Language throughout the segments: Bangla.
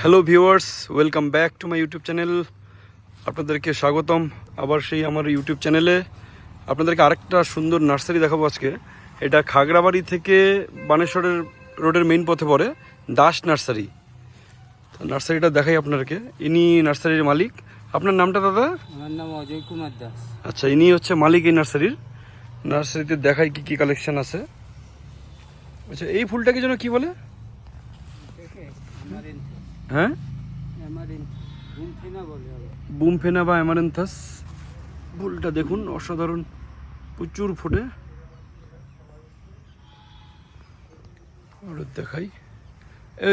Hello viewers welcome back to my YouTube channel আপনাদেরকে স্বাগতম। আবার সেই আমার ইউটিউব চ্যানেলে আপনাদেরকে আরেকটা সুন্দর নার্সারি দেখাবো আজকে। এটা খাগড়াবাড়ি থেকে বানেশ্বরের রোডের মেইন পথে পড়ে দাস নার্সারি। তো নার্সারিটা দেখাই আপনাদেরকে। ইনি নার্সারির মালিক। আপনার নামটা দাদা? আমার নাম অজয় কুমার দাস। আচ্ছা ইনি হচ্ছে মালিক এই নার্সারির। নার্সারিতে দেখাই কি কি কালেকশন আছে। আচ্ছা এই ফুলটাকে যেন কি বলে? হ্যাঁ? বুমফেনা বা অ্যামারেন্থাস ফুলটা দেখুন অসাধারণ। প্রচুর ফোটে। দেখাই।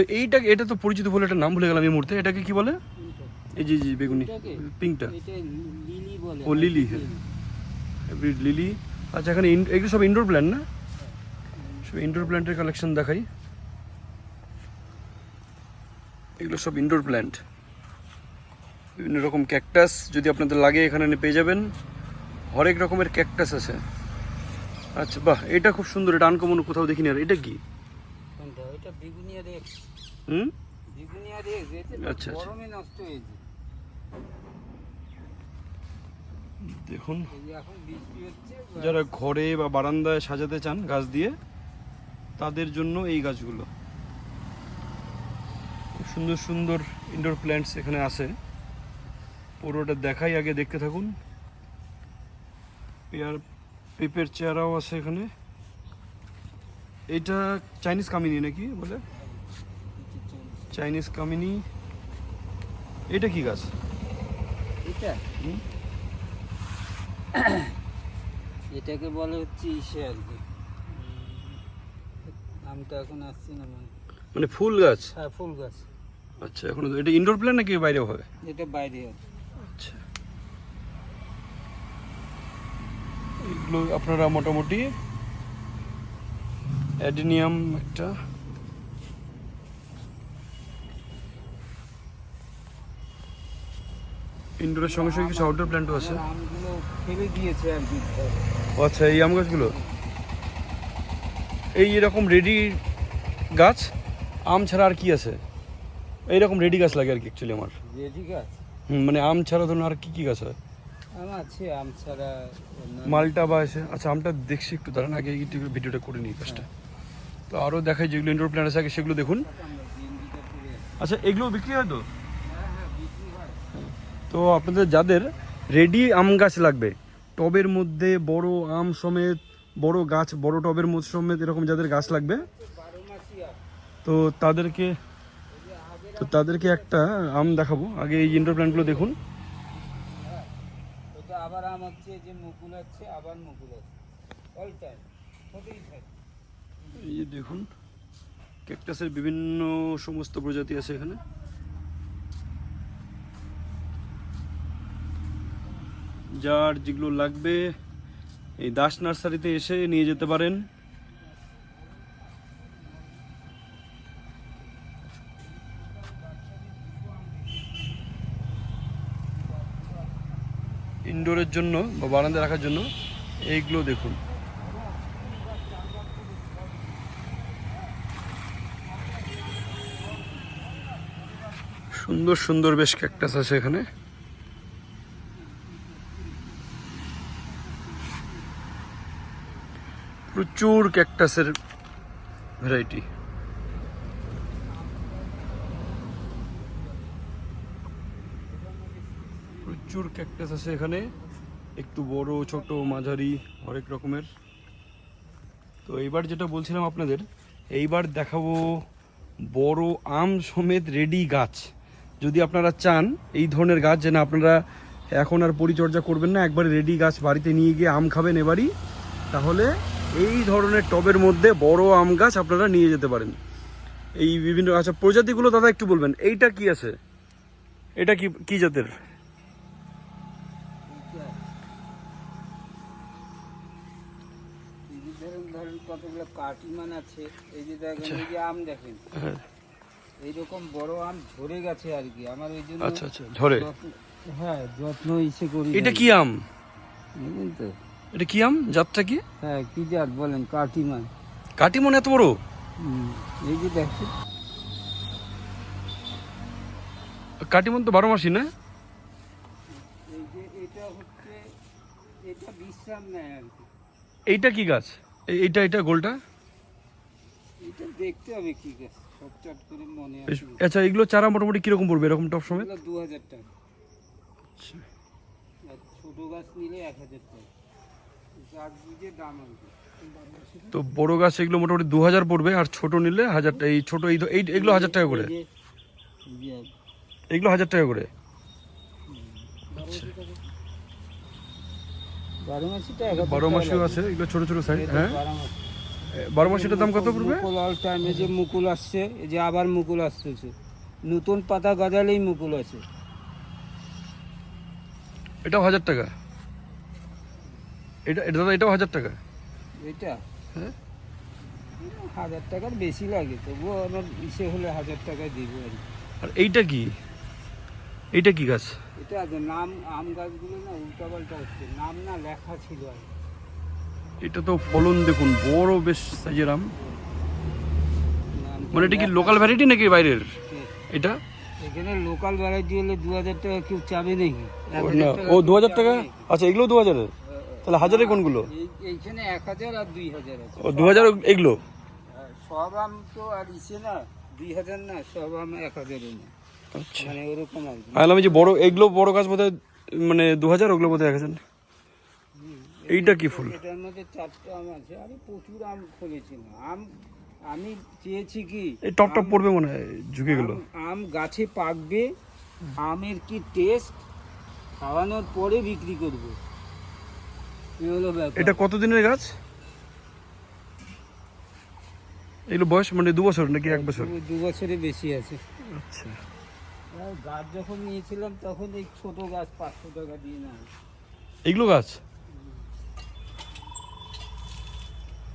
এইটা এটা তো পরিচিত ফুল একটা নাম ভুলে গেলাম এই মুহূর্তে। এটাকে কি বলে? এই যে জি বেগুনি। পিঙ্কটা। ও, লিলি, হ্যাঁ। লিলি। আচ্ছা এখানে ইন- এগুলো সব ইনডোর প্ল্যান্ট না? সব ইনডোর প্ল্যান্টের কালেকশন দেখাই। এগুলো সব ইনডোর প্ল্যান্ট বিভিন্ন রকম ক্যাকটাস যদি আপনাদের লাগে এখানে এনে পেয়ে যাবেন। হরেক রকমের ক্যাকটাস আছে। আচ্ছা বাহ এটা খুব সুন্দর এটা আনকমন কোথাও দেখিনি আর। এটা কি? হুম? আচ্ছা, আচ্ছা। দেখুন। যারা ঘরে বা বারান্দায় সাজাতে চান গাছ দিয়ে তাদের জন্য এই গাছগুলো। সুন্দর সুন্দর ইনডোর প্ল্যান্টস এখানে আছে। পুরোটা দেখাই আগে দেখতে থাকুন। পেয়ার পেঁপের চেয়ারাও আছে এখানে। এটা চাইনিজ কামিনী নাকি বলে? চাইনিজ কামিনী। এটা কি গাছ? এটা? এটাকে বলে হচ্ছে ইসে আর কি। নামটা এখন আসছে না মানে মানে ফুল গাছ? হ্যাঁ ফুল গাছ। আচ্ছা এখন এটা ইনডোর প্ল্যান্ট নাকি বাইরে হবে? এটা বাইরে আচ্ছা। এগুলো আপনারা মোটামুটি অ্যাডিনিয়াম একটা ইনডোরের সঙ্গে সঙ্গে কিছু আউটডোর প্ল্যান্টও আছে। ফেলে দিয়েছে আর কি। আচ্ছা এই আম গাছগুলো? এই এরকম রেডি গাছ? আম ছাড়া আর কি আছে? এইরকম রেডি গাছ লাগে আর কি অ্যাকচুয়ালি আমার। রেডি গাছ? হুম, মানে আম ছাড়া ধরুন আর কি কি গাছ হয়? আম আছে আম ছাড়া মালটা বা এসে আচ্ছা আমটা দেখছি একটু দাঁড়ান আগে ভিডিওটা করে নিই কাজটা তো আরও দেখাই যেগুলো ইনডোর প্ল্যান্ট আছে আগে সেগুলো দেখুন। আছে। আচ্ছা এগুলো বিক্রি হয় তো? হ্যাঁ হ্যাঁ বিক্রি হয় তো আপনাদের যাদের রেডি আম গাছ লাগবে টবের মধ্যে বড় আম সমেত বড় গাছ বড় টবের মধ্যে সমেত এরকম যাদের গাছ লাগবে আছে। তো তাদেরকে তো তাদেরকে একটা আম দেখাবো। আগে এই ইনডোর প্ল্যান্টগুলো দেখুন। আবার আম হচ্ছে যে মুকুল আছে আবার মুকুল আছে অল টাইম এই যে দেখুন ক্যাকটাসের বিভিন্ন সমস্ত প্রজাতি আছে এখানে। যার যেগুলো লাগবে এই দাস নার্সারিতে এসে নিয়ে যেতে পারেন। ইনডোরের জন্য বা বারান্দায় রাখার জন্য এইগুলো দেখুন। সুন্দর সুন্দর বেশ ক্যাকটাস আছে এখানে। প্রচুর ক্যাকটাসের ভ্যারাইটি। প্রচুর ক্যাকটাস আছে এখানে। একটু বড়, ছোট, মাঝারি হরেক রকমের। তো এইবার যেটা বলছিলাম আপনাদের, এইবার দেখাবো বড় আম সমেত রেডি গাছ। যদি আপনারা চান এই ধরনের গাছ যে না আপনারা এখন আর পরিচর্যা করবেন না, একবার রেডি গাছ বাড়িতে নিয়ে গিয়ে আম খাবেন এবারই, তাহলে এই ধরনের টবের মধ্যে বড় আম গাছ আপনারা নিয়ে যেতে পারেন। এই বিভিন্ন আচ্ছা প্রজাতিগুলো দাদা একটু বলবেন, এইটা কি আছে? এটা কি কি জাতের এই যে ধরেন ধরেন কতগুলো কাটিমান আছে এই যে দেখেন এই যে আম দেখেন হ্যাঁ। এইরকম বড় আম ধরে গেছে আর কি। আমার ওই জন্য আচ্ছা আচ্ছা ঝরে হ্যাঁ যত্ন ইসে করি এটা কি আম? বুঝলেন তো? এটা কি আম? জাতটা কি? হ্যাঁ কি জাত বলেন কাটিমান। কাটিমন এত বড়? এই যে দেখছেন কাটিমন তো বারো মাসই না? এই যে এটা হচ্ছে এটা বিশ্রাম নেয় আর কি। এইটা কি গাছ? এইটা এটা গোলটা? এটা দেখতে হবে কি গাছ করে মনে আচ্ছা এগুলো চারা মোটামুটি কীরকম পড়বে এরকম টপ সময়? দু হাজার টাকা। আর ছোট গাছ নিলে এক হাজার টাকা দাম তো বড় গাছ এগুলো মোটামুটি দু হাজার পড়বে আর ছোট নিলে হাজার এই ছোট এই এগুলো হাজার টাকা করে? এই যে- এই যে এগুলো হাজার টাকা করে? হাজার বারো মাসিও আছে এগুলো ছোট ছোট সাইজ হ্যাঁ? বারো মাসিটার দাম কত পড়বে? মুকুল অল টাইম এই যে মুকুল আসছে এই যে আবার মুকুল আসতেছে। নতুন পাতা গজালেই মুকুল আছে। এটাও হাজার টাকা। এটা এটা দাদা এটাও হাজার টাকা? এটা? হ্যাঁ? হাজার টাকার বেশি লাগে তবুও আমার ইসে হলে হাজার টাকা দিব। আর এইটা কি? এইটা কি গাছ? এটা নাম আম গাছগুলো না উল্টা পাল্টা হচ্ছে। নাম না লেখা ছিল আর এটা তো ফলন দেখুন বড় বেশ সাইজের আম। মানে এটা কি লোকাল ভ্যারাইটি নাকি বাইরের? এটা? এখানে লোকাল ভ্যারাইটি হলে দু হাজার টাকা কেউ চাবে নাকি? ও দু হাজার টাকা? আচ্ছা এগুলো দু হাজারের? তাহলে হাজারে কোনগুলো? এই- এইখানে এক হাজার আর দুই হাজার আছে। ও দু হাজার এগুলো? সব আম তো আর ইসে না দুই হাজার না সব আম এক হাজারে না মানে ওরকম আর কি। আর যে বড় এগুলো বড় গাছ বোধহয় মানে দু হাজার ওগুলো বোধহয় এক এইটা কি ফুল? এটার মধ্যে চারটে আম আছে। আরে প্রচুর আম ফলেছি আম আমি চেয়েছি কি এই টপ টপ পড়বে মনে হয় ঝুঁকে গেল। আম- গাছে পাকবে আমের কি টেস্ট খাওয়ানোর পরে বিক্রি করব। এই হলো ব্যাপার। এটা কত দিনের গাছ? এগুলো বয়স মানে দু বছর নাকি এক বছর? দু- দু বছরে বেশি আছে। আচ্ছা। গাছ যখন নিয়েছিলাম, তখন এই ছোট গাছ পাঁচশো টাকা দিয়ে না এগুলো গাছ?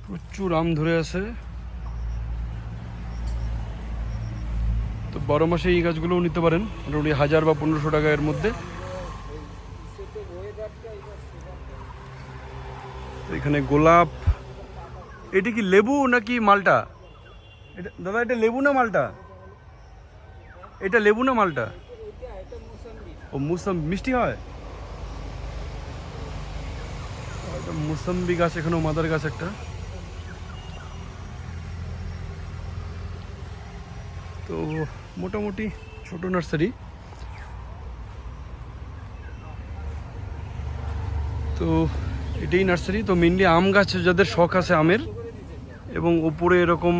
প্রচুর আম ধরে আছে। তো বারো মাসে এই গাছগুলোও নিতে পারেন, মোটামুটি হাজার বা পনেরোশো টাকা এর মধ্যে। এখানে গোলাপ। এটা কি লেবু নাকি মালটা? এটা দাদা, এটা লেবু না মালটা? এটা লেবু না মালটা? ও মুসাম মিষ্টি হয়? মুসাম্বি গাছ এখানেও মাদার গাছ একটা। তো, মোটামুটি ছোট নার্সারি। তো, এটাই নার্সারি। তো মেনলি আম গাছ, যাদের শখ আছে আমের, এবং উপরে এরকম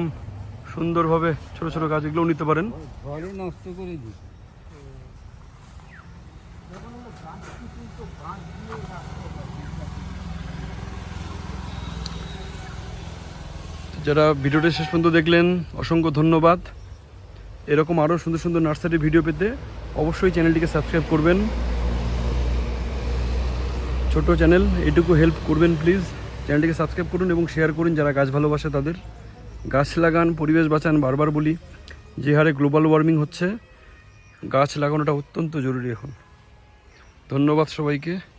সুন্দরভাবে ছোট ছোট গাছগুলো নিতে পারেন। ঘরে নষ্ট করে দিই। যারা ভিডিওটা শেষ পর্যন্ত দেখলেন অসংখ্য ধন্যবাদ। এরকম আরও সুন্দর সুন্দর নার্সারি ভিডিও পেতে অবশ্যই চ্যানেলটিকে সাবস্ক্রাইব করবেন। ছোট চ্যানেল এটুকু হেল্প করবেন প্লিজ চ্যানেলটিকে সাবস্ক্রাইব করুন এবং শেয়ার করুন যারা গাছ ভালোবাসে তাদের। গাছ লাগান, পরিবেশ বাঁচান বারবার বলি। যে হারে গ্লোবাল ওয়ার্মিং হচ্ছে, গাছ লাগানোটা অত্যন্ত জরুরি এখন। ধন্যবাদ সবাইকে।